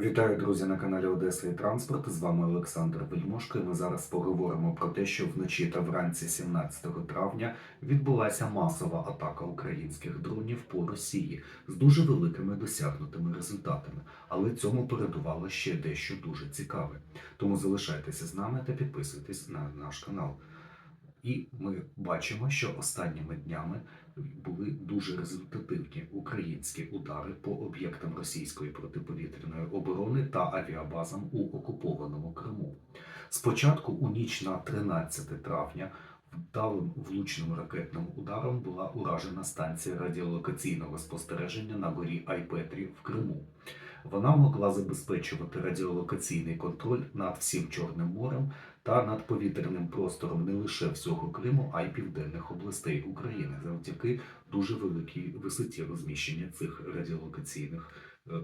Вітаю, друзі, на каналі Одеса і Транспорт. З вами Олександр Вельмошко. І ми зараз поговоримо про те, що вночі та вранці 17 травня відбулася масова атака українських дронів по Росії з дуже великими досягнутими результатами. Але цьому передувало ще дещо дуже цікаве. Тому залишайтеся з нами та підписуйтесь на наш канал. І ми бачимо, що останніми днями були дуже результативні українські удари по об'єктам російської протиповітряної оборони та авіабазам у окупованому Криму. Спочатку у ніч на 13 травня вдалим влучним ракетним ударом була уражена станція радіолокаційного спостереження на горі Айпетрі в Криму. Вона могла забезпечувати радіолокаційний контроль над всім Чорним морем та над повітряним простором не лише всього Криму, а й південних областей України завдяки дуже великій висоті розміщення цих радіолокаційних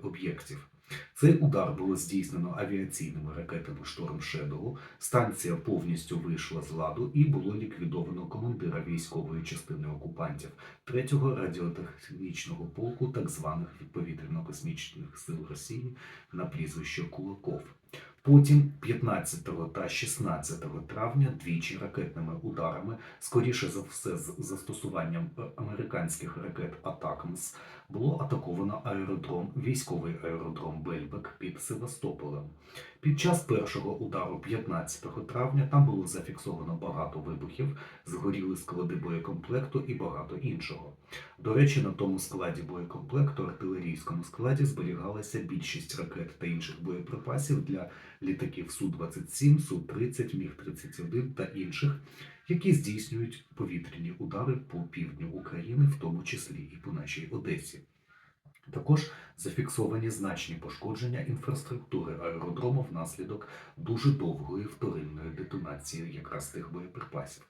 об'єктів. Цей удар було здійснено авіаційними ракетами Шторм Шедоу. Станція повністю вийшла з ладу і було ліквідовано командира військової частини окупантів 3-го радіотехнічного полку так званих повітряно-космічних сил Росії на прізвище Кулаков. Потім 15 та 16 травня двічі ракетними ударами, скоріше за все, з застосуванням е, американських ракет Атакмс, було атаковано аеродром, військовий аеродром Бельбек під Севастополем. Під час першого удару 15 травня там було зафіксовано багато вибухів, згоріли склади боєкомплекту і багато іншого. До речі, на тому складі боєкомплекту, артилерійському складі, зберігалася більшість ракет та інших боєприпасів для літаків Су-27, Су-30, Міг-31 та інших, які здійснюють повітряні удари по півдню України, в тому числі і по нашій Одесі. Також зафіксовані значні пошкодження інфраструктури аеродрому внаслідок дуже довгої вторинної детонації якраз тих боєприпасів.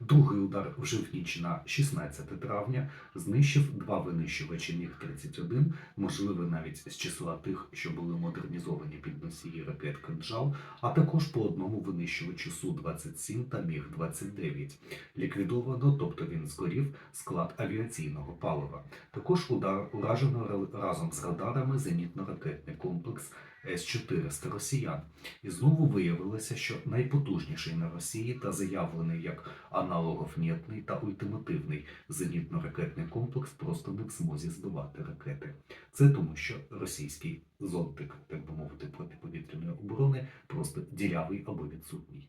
Другий удар вже в ніч на 16 травня знищив два винищувачі Міг-31, можливо, навіть з числа тих, що були модернізовані під носії ракет «Кинджал», а також по одному винищувачу Су-27 та Міг-29. Ліквідовано, тобто він згорів, склад авіаційного палива. Також удар уражено разом з радарами зенітно-ракетний комплекс С-400 росіян. І знову виявилося, що найпотужніший на Росії та заявлений як аналоговнєтний та ультимативний зенітно-ракетний комплекс просто не в змозі збивати ракети. Це тому, що російський зонтик, так би мовити, протиповітряної оборони просто дірявий або відсутній.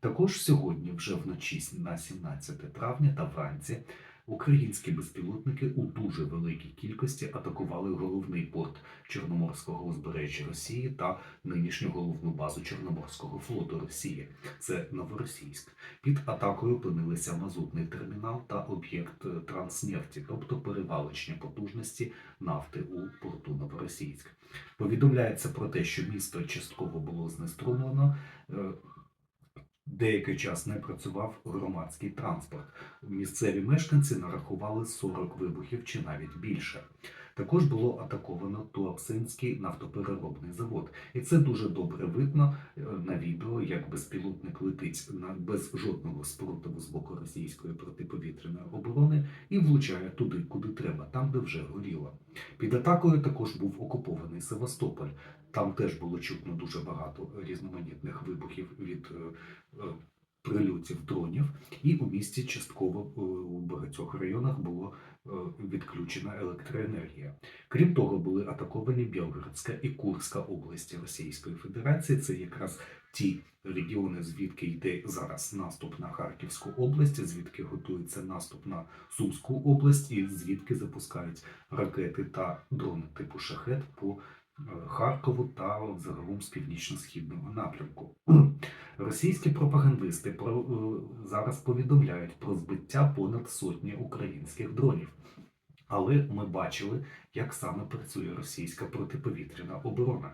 Також сьогодні, вже вночі на 17 травня та вранці, українські безпілотники у дуже великій кількості атакували головний порт Чорноморського узбережжя Росії та нинішню головну базу Чорноморського флоту Росії. Це Новоросійськ. Під атакою опинилися мазутний термінал та об'єкт е, транснефті, тобто перевалочні потужності нафти у порту Новоросійськ. Повідомляється про те, що місто частково було знеструмлено. Деякий час не працював громадський транспорт. Місцеві мешканці нарахували 40 вибухів чи навіть більше. Також було атаковано Туапсинський нафтопереробний завод, і це дуже добре видно е, на відео, як безпілотник летить на без жодного спротиву з боку російської протиповітряної оборони і влучає туди, куди треба, там де вже горіло. Під атакою також був окупований Севастополь. Там теж було чутно дуже багато різноманітних вибухів від е, е, прильотів дронів, і у місті частково е, у багатьох районах було відключена електроенергія. Крім того, були атаковані Білгородська і Курська області Російської Федерації. Це якраз ті регіони, звідки йде зараз наступ на Харківську область, звідки готується наступ на Сумську область, і звідки запускають ракети та дрони типу шахет по Харкову та загалом з північно-східного напрямку. Російські пропагандисти про, е, зараз повідомляють про збиття понад сотні українських дронів. Але ми бачили, як саме працює російська протиповітряна оборона.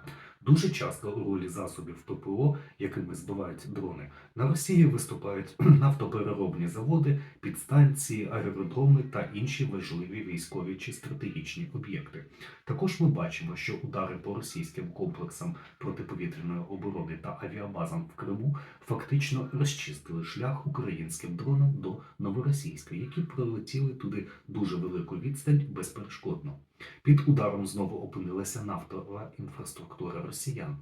Дуже часто у ролі засобів ППО, якими збивають дрони, на Росії виступають нафтопереробні заводи, підстанції, аеродроми та інші важливі військові чи стратегічні об'єкти. Також ми бачимо, що удари по російським комплексам протиповітряної оборони та авіабазам в Криму фактично розчистили шлях українським дронам до Новоросійська, які пролетіли туди дуже велику відстань безперешкодно. Під ударом знову опинилася нафтова інфраструктура росіян,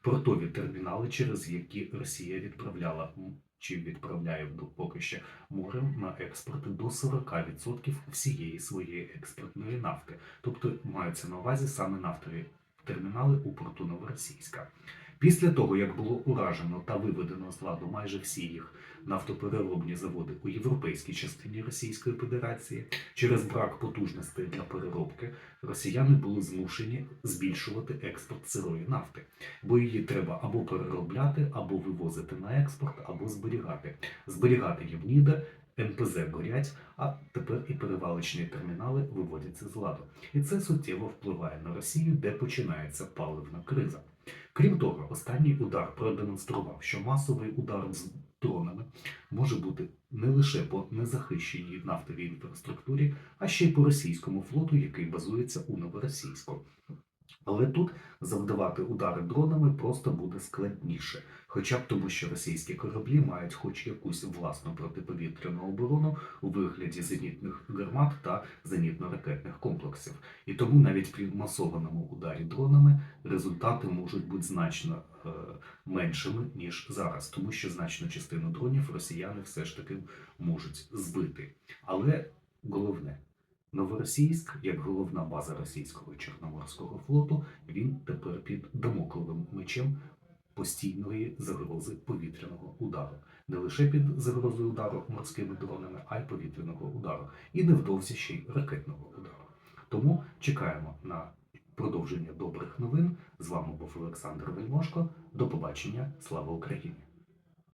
портові термінали, через які Росія відправляла чи відправляє поки ще морем на експорт до 40% всієї своєї експортної нафти. Тобто маються на увазі саме нафтові термінали у порту Новоросійська. Після того, як було уражено та виведено з ладу майже всі їх нафтопереробні заводи у європейській частині Російської Федерації, через брак потужностей для переробки, росіяни були змушені збільшувати експорт сирої нафти, бо її треба або переробляти, або вивозити на експорт, або зберігати. Зберігати їм ніде, НПЗ горять, а тепер і перевалочні термінали виводяться з ладу. І це суттєво впливає на Росію, де починається паливна криза. Крім того, останній удар продемонстрував, що масовий удар з дронами може бути не лише по незахищеній нафтовій інфраструктурі, а ще й по російському флоту, який базується у Новоросійську. Але тут завдавати удари дронами просто буде складніше, хоча б тому, що російські кораблі мають хоч якусь власну протиповітряну оборону у вигляді зенітних гармат та зенітно-ракетних комплексів. І тому навіть при масованому ударі дронами результати можуть бути значно е, меншими ніж зараз, тому що значну частину дронів росіяни все ж таки можуть збити. Але головне. Новоросійськ, як головна база російського Чорноморського флоту, він тепер під дамокловим мечем постійної загрози повітряного удару. Не лише під загрозою удару морськими дронами, а й повітряного удару. І невдовзі ще й ракетного удару. Тому чекаємо на продовження добрих новин. З вами був Олександр Вельмошко. До побачення. Слава Україні!